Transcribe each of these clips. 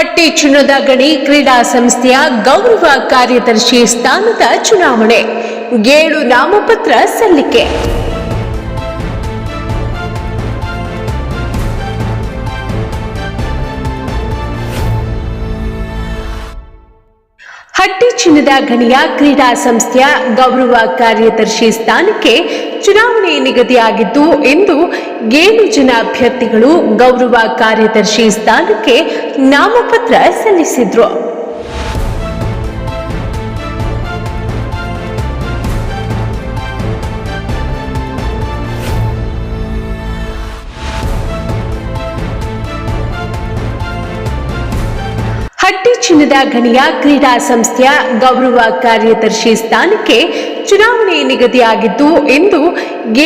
ಹಟ್ಟಿ ಚಿನ್ನದ ಗಣಿ ಕ್ರೀಡಾ ಸಂಸ್ಥೆಯ ಗೌರವ ಕಾರ್ಯದರ್ಶಿ ಸ್ಥಾನದ ಚುನಾವಣೆ. ಏಳು ನಾಮಪತ್ರ ಸಲ್ಲಿಕೆ. ಹಟ್ಟಿ ಚಿನ್ನದ ಗಣಿಯ ಕ್ರೀಡಾ ಸಂಸ್ಥೆಯ ಗೌರವ ಕಾರ್ಯದರ್ಶಿ ಸ್ಥಾನಕ್ಕೆ ಚುನಾವಣೆ ನಿಗದಿಯಾಗಿದ್ದು, ಇಂದು ಏಳು ಜನ ಅಭ್ಯರ್ಥಿಗಳು ಗೌರವ ಕಾರ್ಯದರ್ಶಿ ಸ್ಥಾನಕ್ಕೆ ನಾಮಪತ್ರ ಸಲ್ಲಿಸಿದ್ರು. ಹಟ್ಟಿ ಚಿನ್ನದ ಗಣಿಯ ಕ್ರೀಡಾ ಸಂಸ್ಥೆಯ ಗೌರವ ಕಾರ್ಯದರ್ಶಿ ಸ್ಥಾನಕ್ಕೆ ಚುನಾವಣೆ ನಿಗದಿಯಾಗಿದ್ದು, ಇಂದು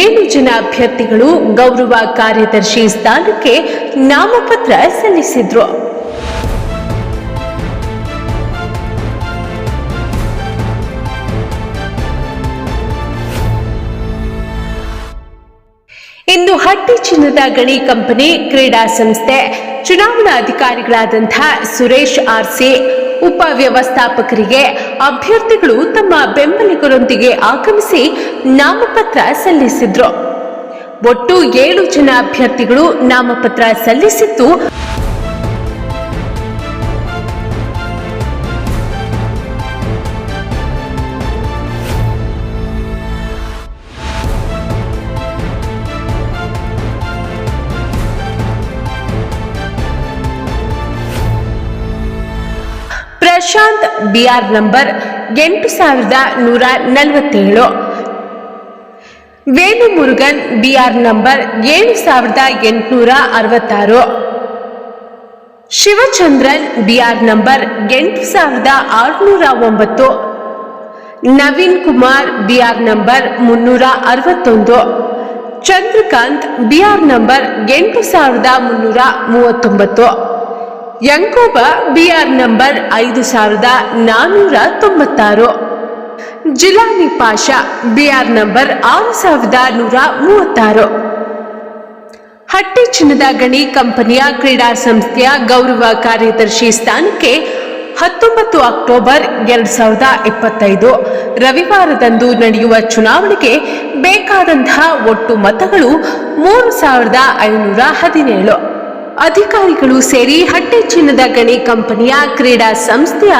ಏಳು ಜನ ಅಭ್ಯರ್ಥಿಗಳು ಗೌರವ ಕಾರ್ಯದರ್ಶಿ ಸ್ಥಾನಕ್ಕೆ ನಾಮಪತ್ರ ಸಲ್ಲಿಸಿದ್ರು. ಇಂದು ಹಟ್ಟಿ ಚಿನ್ನದ ಗಣಿ ಕಂಪನಿ ಕ್ರೀಡಾ ಸಂಸ್ಥೆ ಚುನಾವಣಾ ಅಧಿಕಾರಿಗಳಾದಂತಹ ಸುರೇಶ್ ಆರ್ಸಿ, ಉಪ ವ್ಯವಸ್ಥಾಪಕರಿಗೆ ಅಭ್ಯರ್ಥಿಗಳು ತಮ್ಮ ಬೆಂಬಲಿಗರೊಂದಿಗೆ ಆಗಮಿಸಿ ನಾಮಪತ್ರ ಸಲ್ಲಿಸಿದ್ರು. ಒಟ್ಟು ಏಳು ಜನ ಅಭ್ಯರ್ಥಿಗಳು ನಾಮಪತ್ರ ಸಲ್ಲಿಸಿದ್ದು ಪ್ರಶಾಂತ್ ಬಿಆರ್ ನಂಬರ್ ಎಂಟು ಸಾವಿರದ ನೂರ ನಲವತ್ತೇಳು. ವೇಣು ಮುರುಗನ್ ಬಿಆರ್ ನಂಬರ್ ಏಳು ಸಾವಿರದ ಎಂಟುನೂರ ಅರವತ್ತಾರು. ಶಿವಚಂದ್ರನ್ ಬಿಆರ್ ನಂಬರ್ ಎಂಟು ಸಾವಿರದ ಆರುನೂರ ಒಂಬತ್ತು. ನವೀನ್ ಕುಮಾರ್ ಬಿಆರ್ ನಂಬರ್ ಮುನ್ನೂರ ಅರವತ್ತೊಂದು. ಚಂದ್ರಕಾಂತ್ ಬಿಆರ್ ನಂಬರ್ ಎಂಟು ಸಾವಿರದ ಮುನ್ನೂರ ಮೂವತ್ತೊಂಬತ್ತು. ಯಂಕೋಬ ಬಿಆರ್ ನಂಬರ್ ಐದು ಸಾವಿರದ ನಾನ್ನೂರ ತೊಂಬತ್ತಾರು. ಜಿಲಾನಿ ಪಾಷಾ ಬಿಆರ್ ನಂಬರ್ ಆರು ಸಾವಿರದ ನೂರ ಮೂವತ್ತಾರು. ಹಟ್ಟಿ ಚಿನ್ನದ ಗಣಿ ಕಂಪನಿಯ ಕ್ರೀಡಾ ಸಂಸ್ಥೆಯ ಗೌರವ ಕಾರ್ಯದರ್ಶಿ ಸ್ಥಾನಕ್ಕೆ ಹತ್ತೊಂಬತ್ತು ಅಕ್ಟೋಬರ್ ಎರಡ್ ಸಾವಿರದ ಇಪ್ಪತ್ತೈದು. ರವಿವಾರದಂದು ನಡೆಯುವ ಚುನಾವಣೆಗೆ ಬೇಕಾದಂತಹ ಒಟ್ಟು ಮತಗಳು ಮೂರು ಸಾವಿರದ ಐನೂರ ಹದಿನೇಳು. ಅಧಿಕಾರಿಗಳು ಸೇರಿ ಹಟ್ಟೆ ಚಿನ್ನದ ಗಣಿ ಕಂಪನಿಯ ಕ್ರೀಡಾ ಸಂಸ್ಥೆಯ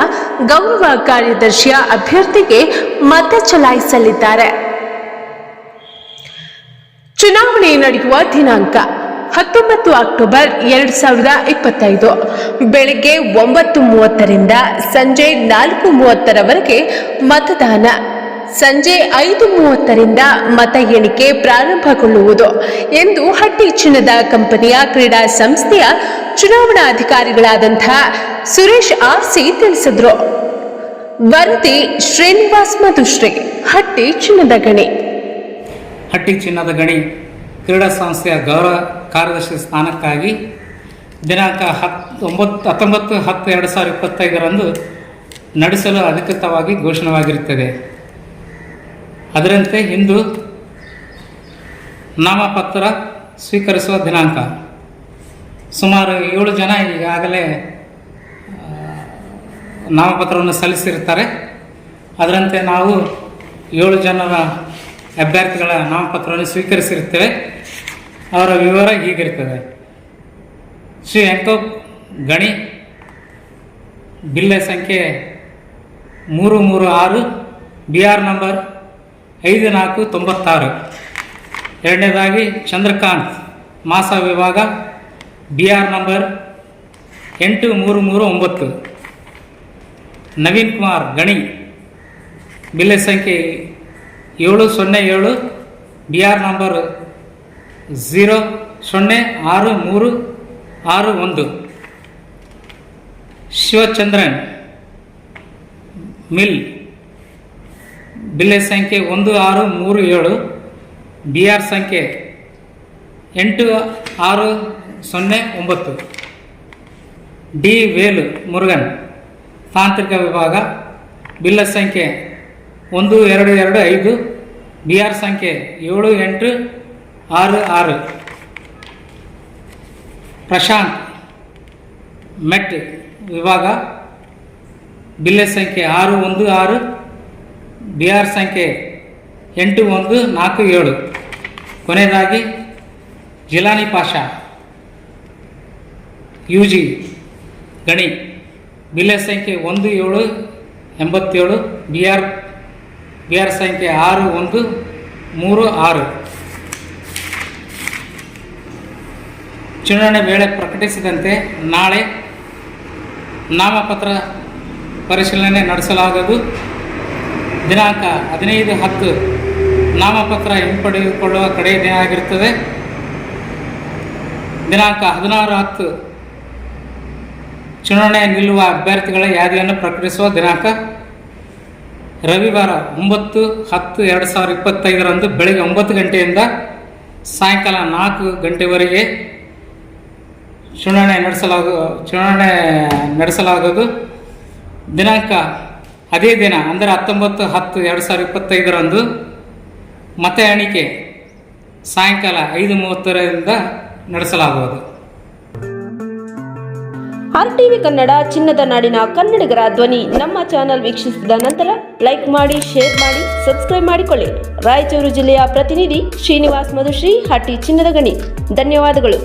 ಗೌರವ ಕಾರ್ಯದರ್ಶಿಯ ಅಭ್ಯರ್ಥಿಗೆ ಮತ ಚಲಾಯಿಸಲಿದ್ದಾರೆ. ಚುನಾವಣೆ ನಡೆಯುವ ದಿನಾಂಕ ಹತ್ತೊಂಬತ್ತು ಅಕ್ಟೋಬರ್ ಎರಡ್ ಸಾವಿರದ ಇಪ್ಪತ್ತೈದು. ಬೆಳಗ್ಗೆ ಒಂಬತ್ತು ಮೂವತ್ತರಿಂದ ಸಂಜೆ ನಾಲ್ಕು ಮೂವತ್ತರವರೆಗೆ ಮತದಾನ ಸಂಜೆ ಐದು ಮೂವತ್ತರಿಂದ ಮತ ಎಣಿಕೆ ಪ್ರಾರಂಭಗೊಳ್ಳುವುದು ಎಂದು ಹಟ್ಟಿ ಚಿನ್ನದ ಕಂಪನಿಯ ಕ್ರೀಡಾ ಸಂಸ್ಥೆಯ ಚುನಾವಣಾ ಅಧಿಕಾರಿಗಳಾದಂತಹ ಸುರೇಶ್ ಆರ್ಸಿ ತಿಳಿಸಿದ್ರು. ವರದಿ ಶ್ರೀನಿವಾಸ್ ಮಧುಶ್ರೀ, ಹಟ್ಟಿ ಚಿನ್ನದ ಗಣಿ. ಹಟ್ಟಿ ಚಿನ್ನದ ಗಣಿ ಕ್ರೀಡಾ ಸಂಸ್ಥೆಯ ಗೌರವ ಕಾರ್ಯದರ್ಶಿ ಸ್ಥಾನಕ್ಕಾಗಿ ದಿನಾಂಕ ಹತ್ತು ಒಂಬತ್ತು ಹತ್ತೊಂಬತ್ತು ಹತ್ತು ಎರಡು ಸಾವಿರದ ಇಪ್ಪತ್ತೈದರಂದು ನಡೆಸಲು ಅಧಿಕೃತವಾಗಿ ಘೋಷಣೆವಾಗಿರುತ್ತದೆ ಅದರಂತೆ ಇಂದು ನಾಮಪತ್ರ ಸ್ವೀಕರಿಸುವ ದಿನಾಂಕ. ಸುಮಾರು ಏಳು ಜನ ಈಗಾಗಲೇ ನಾಮಪತ್ರವನ್ನು ಸಲ್ಲಿಸಿರ್ತಾರೆ ಅದರಂತೆ ನಾವು ಏಳು ಜನರ ಅಭ್ಯರ್ಥಿಗಳ ನಾಮಪತ್ರವನ್ನು ಸ್ವೀಕರಿಸಿರ್ತೇವೆ ಅವರ ವಿವರ ಹೀಗಿರ್ತದೆ ಶ್ರೀ ಎಂಕೋ ಗಣಿ, ಬಿಲ್ಲೆ ಸಂಖ್ಯೆ ಮೂರು ಮೂರು ಆರು, ಬಿ ಆರ್ ನಂಬರ್ ಐದು ನಾಲ್ಕು ತೊಂಬತ್ತಾರು. ಎರಡನೇದಾಗಿ ಚಂದ್ರಕಾಂತ್, ಮಾಸ ವಿಭಾಗ ಬಿ ಆರ್ ನಂಬರ್ ಎಂಟು ಮೂರು ಮೂರು ಒಂಬತ್ತು. ನವೀನ್ ಕುಮಾರ್, ಗಣಿ. ಬಿಲ್ಲೆ ಸಂಖ್ಯೆ ಏಳು ಸೊನ್ನೆ ಏಳು ಬಿ ಆರ್ ನಂಬರ್ ಝೀರೋ ಸೊನ್ನೆ ಆರು ಮೂರು ಆರು ಒಂದು. ಶಿವಚಂದ್ರನ್, ಮಿಲ್. ಬಿಲ್ಲೆ ಸಂಖ್ಯೆ ಒಂದು, ಆರು, ಮೂರು, ಏಳು, ಬಿ ಆರ್ ಸಂಖ್ಯೆ ಎಂಟು, ಆರು, ಸೊನ್ನೆ, ಒಂಬತ್ತು. ಡಿ ವೇಲು ಮುರುಗನ್, ತಾಂತ್ರಿಕ ವಿಭಾಗ, ಬಿಲ್ಲ ಸಂಖ್ಯೆ ಒಂದು, ಎರಡು ಎರಡು, ಐದು, ಬಿ ಆರ್ ಸಂಖ್ಯೆ ಏಳು, ಎಂಟು, ಆರು ಆರು. ಪ್ರಶಾಂತ್, ಮೆಟ್ ವಿಭಾಗ, ಬಿಲ್ಲೆ ಸಂಖ್ಯೆ ಆರು, ಒಂದು, ಆರು ಬಿ ಆರ್ ಸಂಖ್ಯೆ ಎಂಟು, ಒಂದು, ನಾಲ್ಕು, ಏಳು. ಕೊನೆಯದಾಗಿ ಜಿಲಾನಿ ಪಾಷಾ ಯು ಜಿ ಗಣಿ. ಬಿಲೆ ಸಂಖ್ಯೆ ಒಂದು, ಏಳು, ಎಂಬತ್ತೇಳು. ಬಿ ಆರ್ ಬಿ ಆರ್ ಸಂಖ್ಯೆ ಆರು, ಒಂದು, ಮೂರು, ಆರು. ಚುನಾವಣೆ ವೇಳೆ ಪ್ರಕಟಿಸಿದಂತೆ ನಾಳೆ ನಾಮಪತ್ರ ಪರಿಶೀಲನೆ ನಡೆಸಲಾಗುವುದು ದಿನಾಂಕ ಹದಿನೈದು ಹತ್ತು ನಾಮಪತ್ರ ಹಿಂಪಡೆದುಕೊಳ್ಳುವ ಕಡೆಯ ದಿನ ಆಗಿರುತ್ತದೆ. ದಿನಾಂಕ ಹದಿನಾರು ಹತ್ತು ಚುನಾವಣೆ ನಿಲ್ಲುವ ಅಭ್ಯರ್ಥಿಗಳ ಯಾದಿಯನ್ನು ಪ್ರಕಟಿಸುವ ದಿನಾಂಕ ರವಿವಾರ ಒಂಬತ್ತು ಹತ್ತು ಎರಡು ಸಾವಿರದ ಇಪ್ಪತ್ತೈದರಂದು ಬೆಳಗ್ಗೆ ಒಂಬತ್ತು ಗಂಟೆಯಿಂದ ಸಾಯಂಕಾಲ ನಾಲ್ಕು ಗಂಟೆವರೆಗೆ ಚುನಾವಣೆ ನಡೆಸಲಾಗು, ಚುನಾವಣೆ ನಡೆಸಲಾಗದು ದಿನಾಂಕ ಅದೇ ದಿನ, ಅಂದರೆ ಹತ್ತೊಂಬತ್ತು, ಹತ್ತು, ಎರಡು ಸಾವಿರದ ಇಪ್ಪತ್ತೈದರಂದು ಮತ ಎಣಿಕೆ ಸಾಯಂಕಾಲ ಐದು ಮೂವತ್ತರಿಂದ ನಡೆಸಲಾಗುವುದು. ಆರ್ ಟಿವಿ ಕನ್ನಡ, ಚಿನ್ನದ ನಾಡಿನ ಕನ್ನಡಿಗರ ಧ್ವನಿ. ನಮ್ಮ ಚಾನೆಲ್ ವೀಕ್ಷಿಸಿದ ನಂತರ ಲೈಕ್ ಮಾಡಿ, ಶೇರ್ ಮಾಡಿ, ಸಬ್ಸ್ಕ್ರೈಬ್ ಮಾಡಿಕೊಳ್ಳಿ. ರಾಯಚೂರು ಜಿಲ್ಲೆಯ ಪ್ರತಿನಿಧಿ ಶ್ರೀನಿವಾಸ್ ಮಧುಶ್ರೀ ಹಟ್ಟಿ ಚಿನ್ನದ ಗಣಿ. ಧನ್ಯವಾದಗಳು.